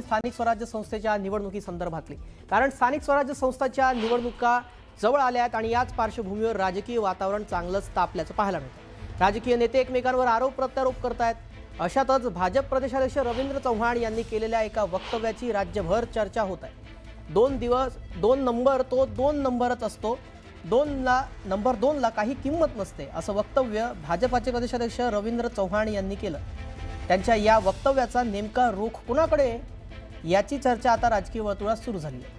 स्थानिक स्वराज्य संस्थेच्या निवडणुकी संदर्भातली. कारण स्थानिक स्वराज्य संस्थाच्या निवडणुका जवळ आल्या आहेत आणि याच पार्श्वभूमीवर राजकीय वातावरण चांगलंच तापल्याचं पाहायला मिळतं. राजकीय नेते एकमेकांवर आरोप प्रत्यारोप करतायत. अशातच भाजप प्रदेशाध्यक्ष रवींद्र चव्हाण यांनी केलेल्या एका वक्तव्याची राज्यभर चर्चा होत आहे. दोन दिवस दोन नंबर तो दोन नंबरच असतो. दोनला नंबर दोनला काही किंमत नसते असं वक्तव्य भाजपाचे प्रदेशाध्यक्ष रवींद्र चव्हाण यांनी केलं. त्यांच्या या वक्तव्याचा नेमका रोख कुणाकडे आहे? याची चर्चा आता राजकीय वर्तुळात सुरू झाली. आहे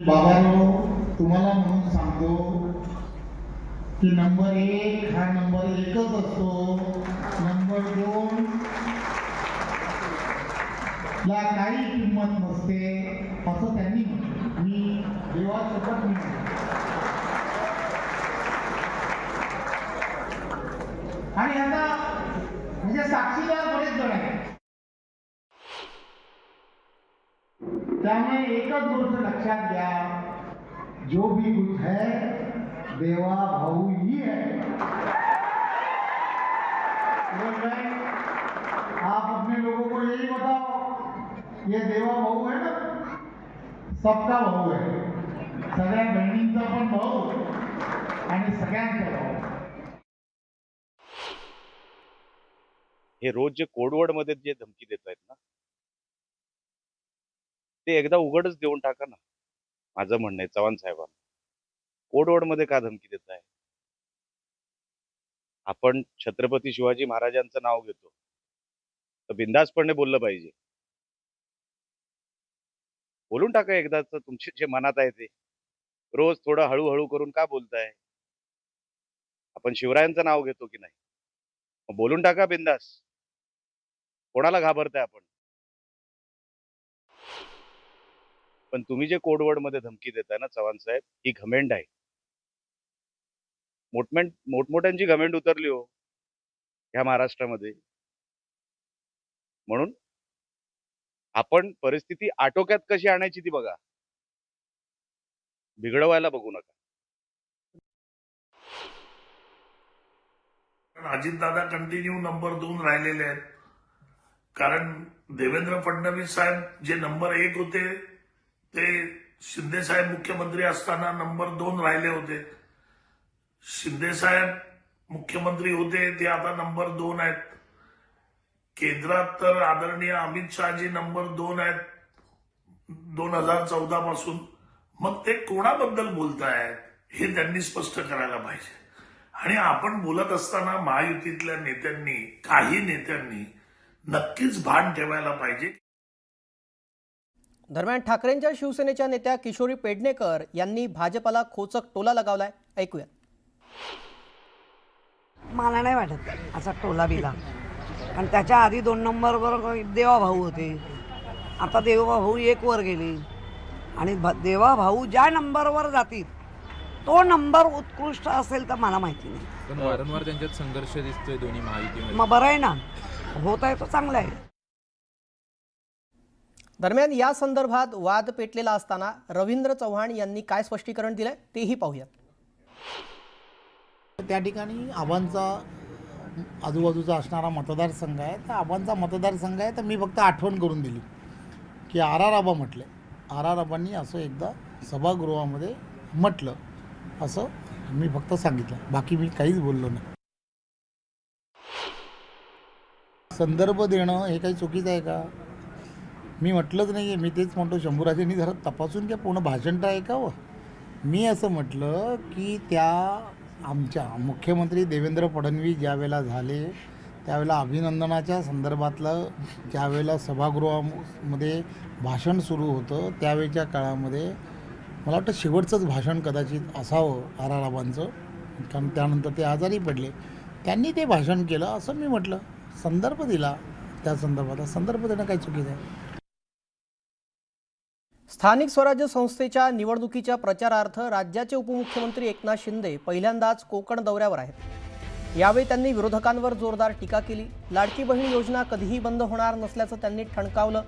बाबांनो तुम्हाला म्हणून सांगतो की नंबर एक हा नंबर एकच असतो. नंबर दोन ला काही किंमत नसते असं त्यांनी मी देवा देवासोबत मी आणि आता म्हणजे साक्षीदार बरेच जण आहेत. त्यामुळे एकच गोष्ट लक्षात घ्या. जो भी कुछ है देवा भाऊ ही है? आप अपने लोगों को यही बताओ ये देवा भाऊ है ना? सबका भाऊ है. सगळ्या बहिणींचा पण भाऊ. आणि सगळ्यांचा भाऊ. हे रोज जे कोडवर्डमध्ये जे धमकी देत आहेत ना ते एकदा उघडच देऊन टाका ना. माझं म्हणणं आहे चव्हाण साहेबांना. कोडवर्डमध्ये का धमकी देत आहे? आपण छत्रपती शिवाजी महाराजांचं नाव घेतो. तर बिंदासपणे बोललं पाहिजे. बोलून टाका एकदाच तुमचे जे मनात आहे ते. रोज थोडं हळूहळू करून का बोलताय? आपण शिवरायांचं नाव घेतो की नाही? बोलून टाका बिंदास कोणाला घाबरताय आपण? पण तुम्ही जे कोडवर्डमध्ये धमकी देताय ना चव्हाण साहेब ही घमेंड आहे. मोठमेंट मोठमोठ्यांची घमेंड उतरली हो ह्या महाराष्ट्रामध्ये. म्हणून आपण परिस्थिती आटोक्यात कशी आणायची ती बघा. बिघडवायला बघू नका. अजितदादा कंटिन्यू नंबर दोन राहिलेले आहेत. कारण देवेंद्र फडणवीस साहेब जे नंबर एक होते ते शिंदे साहेब मुख्यमंत्री असताना नंबर दोन राहिले होते. शिंदे साहेब मुख्यमंत्री होते ते आता नंबर दोन आहेत. केंद्रात तर आदरणीय अमित शहाजी नंबर दोन आहेत दोन हजार चौदा पासून. मग ते कोणाबद्दल बोलतायत हे त्यांनी स्पष्ट करायला पाहिजे. आणि आपण बोलत असताना महायुतीतल्या नेत्यांनी काही नेत्यांनी नक्कीच भान ठेवायला पाहिजे. दरम्यान ठाकरेंच्या शिवसेनेच्या नेत्या किशोरी पेडणेकर यांनी भाजपाला खोचक टोला लगावलाय. ऐकूया. मला नाही वाटत असा टोला बिला कारण त्याच्या आधी दोन नंबरवर देवा भाऊ होते. आता देवा भाऊ एक वर गेले. आणि देवा भाऊ ज्या नंबरवर जातील तो नंबर उत्कृष्ट असेल तर मला माहिती नाही. पण वारंवार त्यांच्यात संघर्ष दिसतोय दोन्ही मग बरं आहे ना. होत आहे तो चांगला आहे. दरम्यान या संदर्भात वाद पेटलेला असताना रवींद्र चव्हाण यांनी काय स्पष्टीकरण दिलंय तेही पाहूयात त्या ठिकाणी आबांचा आजूबाजूचा असणारा मतदारसंघ आहे. त्या आबांचा मतदारसंघ आहे तर मी फक्त आठवण करून दिली की आर आर आबा म्हटले. आर आर आबांनी असं एकदा सभागृहामध्ये म्हटलं असं मी फक्त सांगितलं. बाकी मी काहीच बोललो नाही. संदर्भ देणं हे काही चुकीचं आहे का? मी म्हटलंच नाही आहे मी तेच म्हणतो शंभूराजेंनी जरा तपासून घ्या. पूर्ण भाषण तर ऐकावं. मी असं म्हटलं की त्या आमच्या मुख्यमंत्री देवेंद्र फडणवीस ज्यावेळेला झाले त्यावेळेला अभिनंदनाच्या संदर्भातलं ज्यावेळेला सभागृहामध्ये भाषण सुरू होतं त्यावेळच्या काळामध्ये मला वाटतं शेवटचंच भाषण कदाचित असावं आराराबांचं. कारण त्यानंतर ते आजारी पडले. त्यांनी ते भाषण केलं असं मी म्हटलं. संदर्भ दिला त्या संदर्भात संदर्भ देणं काही चुकीचं आहे. स्थानिक स्वराज्य संस्थेच्या निवडणुकीच्या प्रचारार्थ राज्याचे उपमुख्यमंत्री एकनाथ शिंदे पहिल्यांदाच कोकण दौऱ्यावर आहेत. यावेळी त्यांनी विरोधकांवर जोरदार टीका केली. लाडकी बहीण योजना कधीही बंद होणार नसल्याचं त्यांनी ठणकावलं.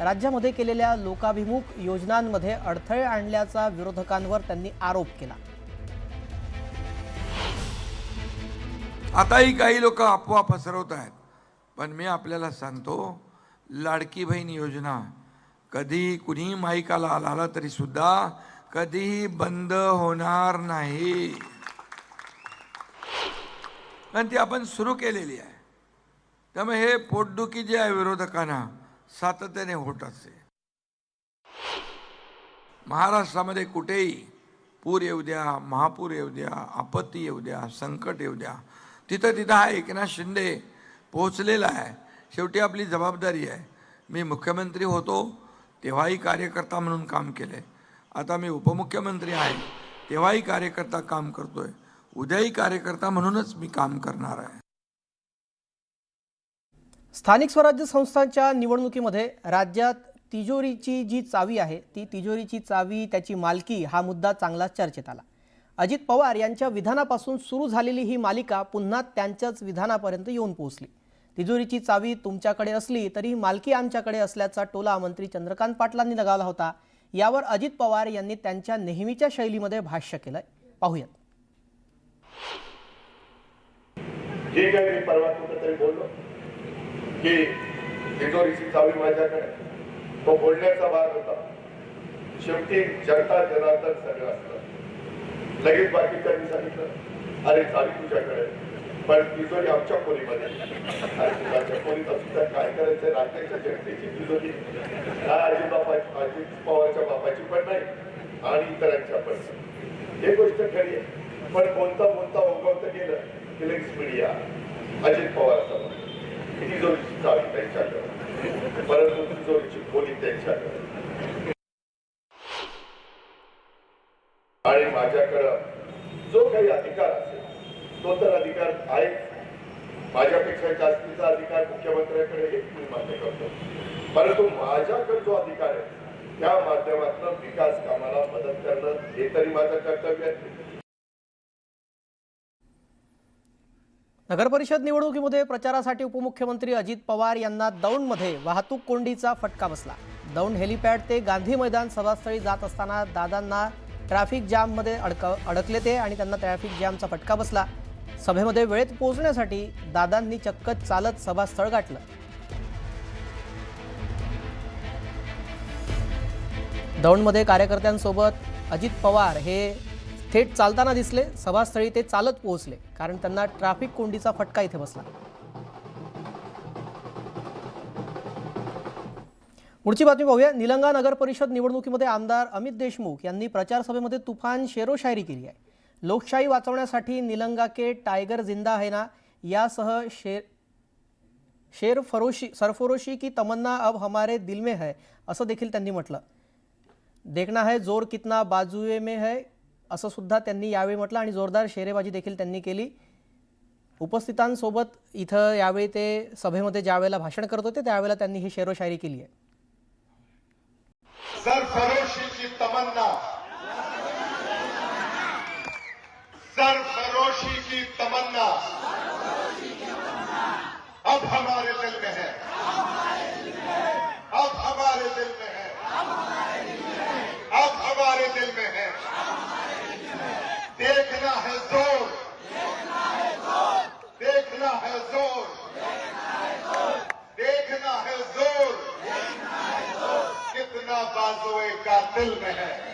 राज्यामध्ये केलेल्या लोकाभिमुख योजनांमध्ये अडथळे आणल्याचा विरोधकांवर त्यांनी आरोप केला. आताही काही लोक अफवा पसरवत आहेत. पण मी आपल्याला सांगतो लाडकी बहीण योजना कधी कुणी माईकाला आला तरी सुद्धा कधीही बंद होणार नाही. कारण ती आपण सुरू केलेली आहे. त्यामुळे हे पोटदुखी जे आहे विरोधकांना सातत्याने होत असते. महाराष्ट्रामध्ये कुठेही पूर येऊ द्या महापूर येऊ द्या आपत्ती येऊ द्या संकट येऊ द्या तिथं तिथं हा एकनाथ शिंदे पोहोचलेला आहे. शेवटी आपली जबाबदारी आहे. मी मुख्यमंत्री होतो तेव्हाही कार्यकर्ता म्हणून काम केले आता मी उपमुख्यमंत्री आहे तेव्हाही कार्यकर्ता काम करतोय. उद्याही कार्यकर्ता म्हणूनच मी काम करणार आहे. स्थानिक स्वराज्य संस्थांच्या निवडणुकीमध्ये राज्यात तिजोरीची जी चावी आहे ती तिजोरीची चावी त्याची मालकी हा मुद्दा चांगलाच चर्चेत आला. अजित पवार यांच्या विधानापासून सुरू झालेली ही मालिका पुन्हा त्यांच्याच विधानापर्यंत येऊन पोहोचली. तिजोरीची चावी तुमच्याकडे असली तरी मालकी आमच्याकडे असल्याचा टोला मंत्री चंद्रकांत पाटलांनी लगावला होता. यावर अजित पवार यांनी त्यांच्या नेहमीच्या शैलीमध्ये भाष्य केलंय. पाहूयात. जे काही मी परवा कुठेतरी बोललो की तिजोरीची चावी माझ्याकडे तो बोलण्याचा भाग होता. शेवटी जनता जनार्दन सगळं असतं. लगेच बाकी त्यांनी सांगितलं अरे चावी तुझ्याकडे पण तिजोरी आमच्या खोलीमध्ये आमच्या खोलीत असू काय करायचं राज्याच्या जनतेची तिजोरी काय अजित बापाची अजित पवारच्या बापाची पण नाही आणि इतरांच्या पण. हे गोष्ट खरी आहे. पण कोणता कोणता उगवतं गेलं की लगेच मीडिया अजित पवार तिजोरीची चावी त्यांच्याकडे परंतु तिजोरीची खोली त्यांच्याकडे आणि माझ्याकडं जो काही अधिकार असेल तो तर अधिकार आहेच माझ्यापेक्षा जास्तीचा अधिकार मुख्यमंत्र्यांकडे एक मी मान्य करतो. परंतु माझ्याकडे जो अधिकार आहे त्या माध्यमातून विकास कामाला मदत करणं हे तरी माझं कर्तव्य आहे. नगरपरिषद निवडणुकीमध्ये प्रचारासाठी उपमुख्यमंत्री अजित पवार यांना दौंडमध्ये वाहतूक कोंडीचा फटका बसला. दौंड हेलिपॅड ते गांधी मैदान सभास्थळी जात असताना दादांना ट्रॅफिक जाममध्ये अडक अडकले ते आणि त्यांना ट्रॅफिक जामचा फटका बसला. सभेमध्ये वेळेत पोहोचण्यासाठी दादांनी चक्क चालत सभास्थळ गाठलं. दौंडमध्ये कार्यकर्त्यांसोबत अजित पवार हे थेट चालताना दिसले सभास्थळी ते चालत पोहोचले कारण त्यांना ट्रॅफिक कोंडीचा फटका इथे बसला. पुढची बातमी पाहूया. निलंगा नगर परिषद निवडणुकीमध्ये आमदार अमित देशमुख यांनी प्रचार सभेमध्ये तुफान शेरोशायरी केली आहे. लोकशाही वाचवण्यासाठी निलंगा के टायगर जिंदा है ना? यासह शेर शेर फरोशी सरफरोशी की तमन्ना अब हमारे दिल में है असं देखील त्यांनी म्हटलं. देखना है जोर कितना बाजुए में है असं सुद्धा त्यांनी यावेळी म्हटलं आणि जोरदार शेरेबाजी देखील त्यांनी केली. उपस्थितांसोबत इथं यावेळी ते सभेमध्ये ज्यावेळेला भाषण करत होते त्यावेळेला त्यांनी ही शेरोशायरी केली आहे. तमन्ना की तमन्ना। अब हमारे दिल में है। अब हमारे दिल में है। अब हमारे दिल में है। देखना है ज़ोर। देखना है ज़ोर। देखना है ज़ोर। कितना बाजुए का दिल में है।